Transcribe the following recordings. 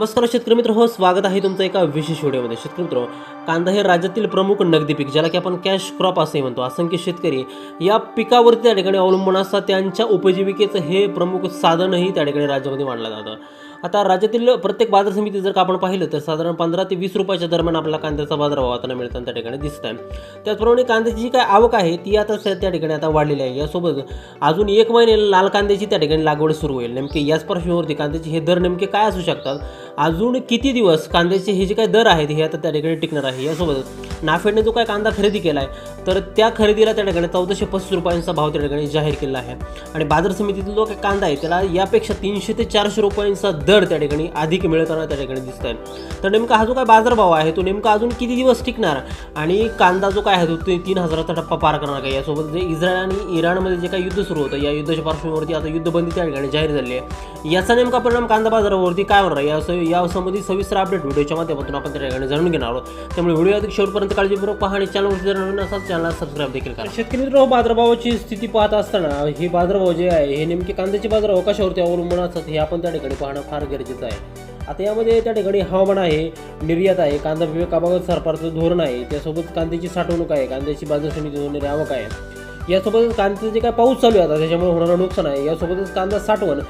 नमस्कार शेतकरी मित्र हो स्वागत आहे तुमचं एका विशेष व्हिडिओमध्ये. शेतकरी मित्र कांदा हे राज्यातील प्रमुख नगदी पीक ज्याला की आपण कॅश क्रॉप असंही म्हणतो. असंख्य शेतकरी या पिकावरती त्या ठिकाणी अवलंबून असतात. त्यांच्या उपजीविकेचं हे प्रमुख साधनही त्या ठिकाणी राज्यामध्ये मानलं जातं. आता राज्यातील प्रत्येक बाजार समिती जर का आपण पाहिलं तर साधारण पंधरा ते वीस रुपयाच्या दरम्यान आपल्याला कांद्याचा बाजारभाव आता मिळताना त्या ठिकाणी दिसत आहे त्याचप्रमाणे कांद्याची जी काय आवक आहे ती आता त्या ठिकाणी आता वाढलेली आहे. यासोबत अजून एक महिने लाल कांद्याची त्या ठिकाणी लागवड सुरू होईल. नेमके याच पार्श्वभूमीवरती कांद्याचे हे दर नेमके काय असू शकतात? अजून किती दिवस कांद्याचे हे जे काय दर आहेत हे आता त्या ठिकाणी टिकणार आहे यासोबत नाफेडने जो काय कांदा खरेदी केला आहे तर त्या खरेदीला त्या ठिकाणी चौदाशे पस्तीस रुपयांचा भाव त्या ठिकाणी जाहीर केला आहे. आणि बाजार समितीतील जो काही कांदा आहे त्याला यापेक्षा तीनशे ते चारशे रुपयांचा दर त्या ठिकाणी अधिक मिळताना त्या ठिकाणी दिसत आहे तर नेमका हा जो काय बाजारभाव आहे तो नेमका अजून किती दिवस टिकणार? आणि कांदा जो काय आहे तो ते तीन हजाराचा टप्पा पार करणार काय यासोबत जे इस्रायल आणि इराणमध्ये जे काही युद्ध सुरू होतं या युद्धाच्या पार्श्वभूमीवरती आता युद्धबंदी त्या ठिकाणी जाहीर झाली आहे. याचा नेमका परिणाम कांदा बाजारावरती काय होणार आहे? या यासंबंधी सविस्तर अपडेट व्हिडिओच्या माध्यमातून आपण त्या ठिकाणी जाणून घेणार आहोत. त्यामुळे व्हिडिओ अधिक शेवटपर्यंत काळजीपूर्वक पहा आणि चॅनल जर नवीन असाल चॅनल सबस्क्राईब देखील करा. शेतकरी मित्र बाजारभावाची स्थिती पाहत असताना हे बाजारभाव जे आहे हे नेमके कांद्याचे बाजारभाव कशावरती अवलंबून असतात हे आपण त्या ठिकाणी पाहणं फार गरजेचं आहे. आता यामध्ये त्या ठिकाणी हवामान आहे निर्यात आहे कांदा विवेकाबाबत सरकारचं धोरण आहे त्यासोबत कांद्याची साठवणूक आहे कांद्याची बाजार समिती होणारी आवक आहे. यासोबतच कांद्याचं जे काय पाऊस चालू आहे आता त्याच्यामुळे होणारं नुकसान आहे. यासोबतच कांदा साठवण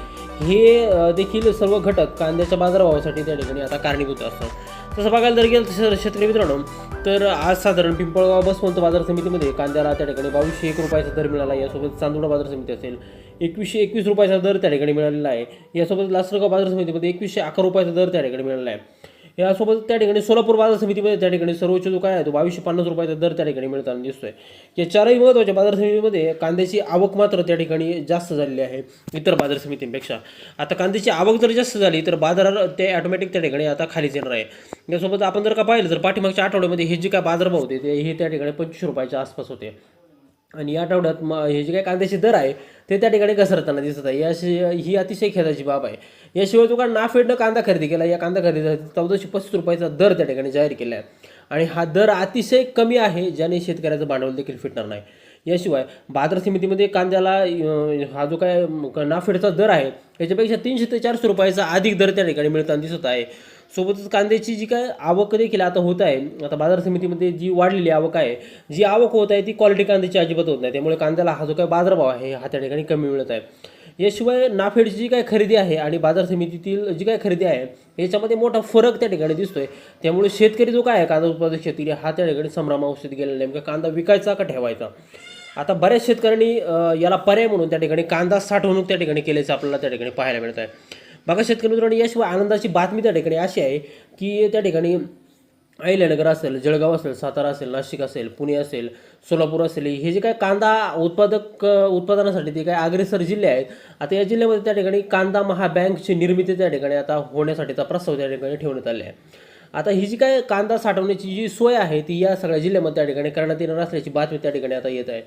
हे देखील सर्व घटक कांद्याच्या बाजारभावासाठी त्या ठिकाणी आता कारणीभूत असतात. तसं बघायला जर गेलं तर शेतकरी मित्रांनो तर आज साधारण पिंपळगाव बसवंत बाजार समितीमध्ये कांद्याला त्या ठिकाणी बावीसशे एक रुपयाचा दर मिळाला यासोबत चांदोडा बाजार समिती असेल एकवीसशे एकवीस रुपयाचा दर त्या ठिकाणी मिळालेला आहे. यासोबत लासलगाव बाजार समितीमध्ये एकवीसशे अकरा रुपयाचा दर त्या ठिकाणी मिळाला आहे. यासोबत त्या ठिकाणी सोलापूर बाजार समितीमध्ये त्या ठिकाणी सर्वोच्च जो काय आहे तो बावीसशे पन्नास रुपयाचा दर त्या ठिकाणी मिळताना दिसतोय. या चारही महत्त्वाच्या बाजार समितीमध्ये कांद्याची आवक मात्र त्या ठिकाणी जास्त झालेली आहे इतर बाजार समितींपेक्षा. आता कांद्याची आवक जर जास्त झाली तर बाजारावर ते ऑटोमॅटिक त्या ठिकाणी आता खालीच येणार आहे. यासोबत आपण जर का पाहिलं तर पाठीमागच्या आठवड्यामध्ये हे जे काय बाजारभाव होते ते हे त्या ठिकाणी पंचवीस रुपयाच्या आसपास होते. आणि या आठवड्यात म हे जे काही कांद्याचे दर आहे ते त्या ठिकाणी घसरताना दिसत आहे. याशिवाय ही अतिशय खेदाची बाब आहे. याशिवाय जो का नाफेडनं कांदा खरेदी केला. या कांदा खरेदी चौदाशे पस्तीस रुपयाचा दर त्या ठिकाणी जाहीर केला आहे. आणि हा दर अतिशय कमी आहे ज्याने शेतकऱ्याचं भांडवल देखील फिटणार नाही. याशिवाय बाजार समितीमध्ये कांद्याला हा जो काय नाफेडचा दर आहे याच्यापेक्षा तीनशे ते चारशे रुपयाचा अधिक दर त्या ठिकाणी मिळताना दिसत आहे. सोबतच कांद्याची जी काय आवक देखील आता होत आहे आता बाजार समितीमध्ये जी वाढलेली आवक आहे जी आवक होत आहे ती क्वालिटी कांद्याची अजिबात होत नाही. त्यामुळे कांद्याला हा जो काय बाजारभाव आहे हा त्या ठिकाणी कमी मिळत आहे. याशिवाय नाफेडची जी काय खरेदी आहे आणि बाजार समितीतील जी काय खरेदी आहे याच्यामध्ये मोठा फरक त्या ठिकाणी दिसतोय. त्यामुळे शेतकरी जो काय आहे कांदा उत्पादक शेतकरी हा त्या ठिकाणी संभ्रमावस्थेत गेलेला नेमका कांदा विकायचा का ठेवायचा? आता बऱ्याच शेतकऱ्यांनी याला पर्याय म्हणून त्या ठिकाणी कांदा साठवणूक त्या ठिकाणी केल्याचं आपल्याला त्या ठिकाणी पाहायला मिळत आहे बघा शेतकरी मित्रांनो याशिवाय आनंदाची बातमी त्या ठिकाणी अशी आहे की त्या ठिकाणी अहिल्यानगर असेल जळगाव असेल सातारा असेल नाशिक असेल पुणे असेल सोलापूर असेल हे जे काय कांदा उत्पादक उत्पादनासाठी ते काय अग्रेसर जिल्हे आहेत आता या जिल्ह्यामध्ये त्या ठिकाणी कांदा महाबँकची निर्मिती त्या ठिकाणी आता होण्यासाठीचा प्रस्ताव त्या ठिकाणी ठेवण्यात आले आहे. आता ही जी काय कांदा साठवण्याची जी सोय आहे ती या सगळ्या जिल्ह्यामध्ये त्या ठिकाणी करण्यात येणार असल्याची बातमी त्या ठिकाणी आता येत आहे.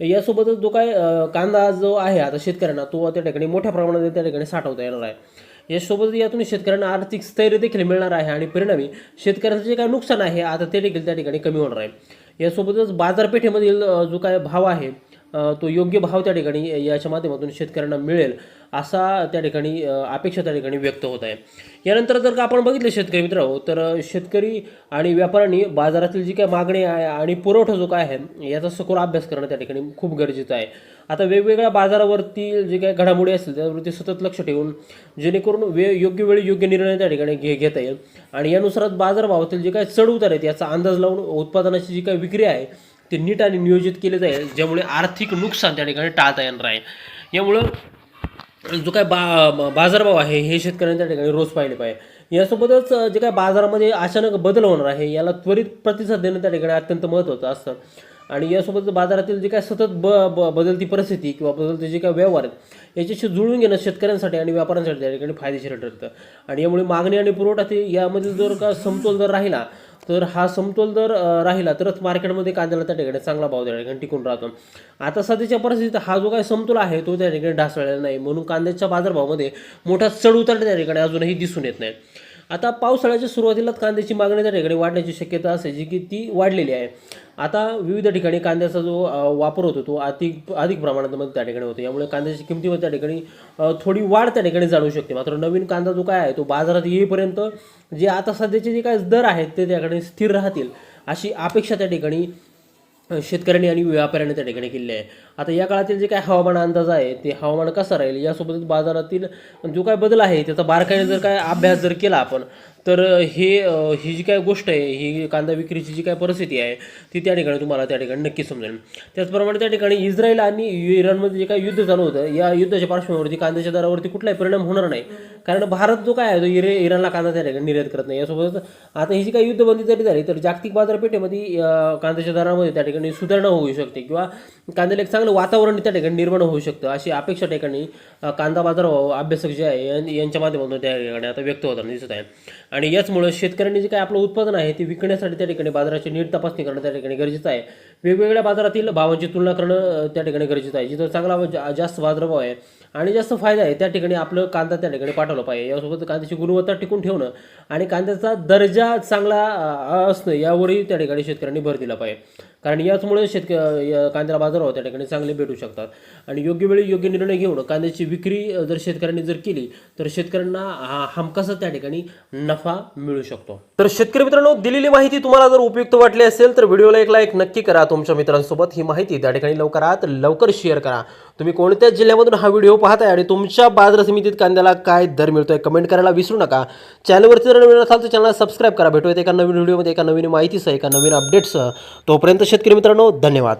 यासोबतच जो काय कांदा जो आहे आता शेतकऱ्यांना तो त्या ठिकाणी मोठ्या प्रमाणात त्या ठिकाणी साठवता येणार आहे. यासोबत यातून शेतकऱ्यांना आर्थिक स्थैर्य देखील मिळणार आहे आणि परिणामी शेतकऱ्यांचं जे काय नुकसान आहे आता ते देखील त्या ठिकाणी कमी होणार आहे. यासोबतच बाजारपेठेमधील जो काय भाव आहे तो योग्य भाव त्या ठिकाणी याच्या माध्यमातून शेतकऱ्यांना मिळेल असा त्या ठिकाणी अपेक्षा त्या ठिकाणी व्यक्त होत आहे. यानंतर जर का आपण बघितलं शेतकरी मित्र तर शेतकरी आणि व्यापाऱ्यांनी बाजारातील जी काय मागणी आहे आणि पुरवठा जो काय आहे याचा सखोल अभ्यास करणं त्या ठिकाणी खूप गरजेचं आहे. आता वेगवेगळ्या बाजारावरती जे काही घडामोडी असतील त्यावरती सतत लक्ष ठेवून जेणेकरून वे योग्य वेळी योग्य निर्णय त्या ठिकाणी घे घेता येईल. आणि यानुसारच बाजारभावातील जे काही चढ उतार आहेत याचा अंदाज लावून उत्पादनाची जी काही विक्री आहे ते नीट आणि नियोजित केले जाईल ज्यामुळे आर्थिक नुकसान त्या ठिकाणी टाळता येणार आहे. यामुळं जो काय बा बाजारभाव आहे हे शेतकऱ्यांनी त्या ठिकाणी रोज पाहिले पाहिजे. यासोबतच जे काय बाजारामध्ये अचानक बदल होणार आहे याला त्वरित प्रतिसाद देणं त्या ठिकाणी अत्यंत महत्त्वाचं असतं. आणि यासोबत बाजारातील जे काय सतत ब ब बदलती परिस्थिती किंवा बदलते जे काय व्यवहार आहेत याच्याशी जुळून घेणं शेतकऱ्यांसाठी आणि व्यापाऱ्यांसाठी त्या ठिकाणी फायदेशीर ठरतं. आणि यामुळे मागणी आणि पुरवठा ते यामधील जर का समतोल जर राहिला तर हा समतोल जर राहिला तरच मार्केटमध्ये कांद्याला त्या ठिकाणी चांगला भाव त्या ठिकाणी टिकून राहतो. आता सध्याच्या परिस्थितीत हा जो काही समतोल आहे तो त्या ठिकाणी ढासळलेला नाही. म्हणून कांद्याच्या बाजारभावामध्ये मोठा चढ उतार त्या ठिकाणी अजूनही दिसून येत नाही. आता पावसाळ्याच्या सुरुवातीलाच कांद्याची मागणी त्या ठिकाणी वाढण्याची शक्यता असायची की ती वाढलेली आहे. आता विविध ठिकाणी कांद्याचा जो वापर होतो तो अधिक अधिक प्रमाणात मग त्या ठिकाणी होतो. यामुळे कांद्याची किमतीमध्ये त्या ठिकाणी थोडी वाढ त्या ठिकाणी जाणू शकते. मात्र नवीन कांदा जो काय आहे तो बाजारात येईपर्यंत जे आता सध्याचे जे काय दर आहेत ते त्या स्थिर राहतील अशी अपेक्षा त्या ठिकाणी शेतकऱ्यांनी आणि व्यापाऱ्यांनी त्या ठिकाणी केली आहे. आता या काळातील जे काय हवामान अंदाज आहे ते हवामान कसं राहील यासोबतच बाजारातील जो काय बदल आहे त्याचा बारकाईने जर काय अभ्यास जर केला आपण तर हे ही जी काय गोष्ट आहे ही कांदा विक्रीची जी काय परिस्थिती आहे ती त्या ठिकाणी तुम्हाला त्या ठिकाणी नक्की समजेल. त्याचप्रमाणे त्या ठिकाणी इस्रायल आणि इराणमध्ये जे काय युद्ध चालू होतं या युद्धाच्या पार्श्वभूमीवरती कांद्याच्या दरावरती कुठलाही परिणाम होणार नाही. कारण भारत जो काय आहे तो इरे इराणला कांदा त्या ठिकाणी निर्यात करत नाही. यासोबतच आता ही जी काही युद्धबंदी जरी झाली तर जागतिक बाजारपेठेमध्ये कांद्याच्या दरामध्ये त्या ठिकाणी सुधारणा होऊ शकते किंवा कांद्याला एक चांगलं वातावरण त्या ठिकाणी निर्माण होऊ शकतं. अशी अपेक्षा ठिकाणी कांदा बाजार अभ्यासक जे आहे यांच्या माध्यमातून त्या ठिकाणी आता व्यक्त होताना दिसत आहे. आणि याचमुळे शेतकऱ्यांनी जे काही आपलं उत्पादन आहे ते विकण्यासाठी त्या ठिकाणी बाजाराची नीट तपासणी करणं त्या ठिकाणी गरजेचं आहे. वेगवेगळ्या बाजारातील भावांची तुलना करणं त्या ठिकाणी गरजेचं आहे. जिथं चांगला जास्त बाजारभाव आहे आणि जास्त फायदा आहे त्या ठिकाणी आपलं कांदा त्या ठिकाणी पाठवलं पाहिजे. यासोबत कांद्याची गुणवत्ता टिकून ठेवणं आणि कांद्याचा दर्जा चांगला असणं यावरही त्या ठिकाणी शेतकऱ्यांनी भर दिला पाहिजे. कारण याचमुळे शेतक या कांद्याला बाजारभाव त्या ठिकाणी चांगले भेटू शकतात. आणि योग्य वेळी योग्य निर्णय घेऊन कांद्याची विक्री जर शेतकऱ्यांनी जर केली तर शेतकऱ्यांना हा- हमखासच त्या ठिकाणी नफा मिळू शकतो. तर शेतकरी मित्रांनो दिलेली माहिती तुम्हाला जर उपयुक्त वाटली असेल तर व्हिडिओला एक लाईक नक्की करा. तुमच्या मित्रांसोबत ही माहिती त्या ठिकाणी लवकरात लवकर शेअर करा. तुम्ही कोणत्या जिल्ह्यामधून हा व्हिडिओ पाहताय आणि तुमच्या बाजार समितीत कांद्याला काय दर मिळतोय कमेंट करायला विसरू नका. चॅनलवरती जर नवीन असाल तर चॅनलला सबस्क्राईब करा. भेटूयात एका नवीन व्हिडिओमध्ये एका नवीन माहितीसह एका नवीन अपडेटसह. तोपर्यंत शेतकरी मित्रांनो धन्यवाद.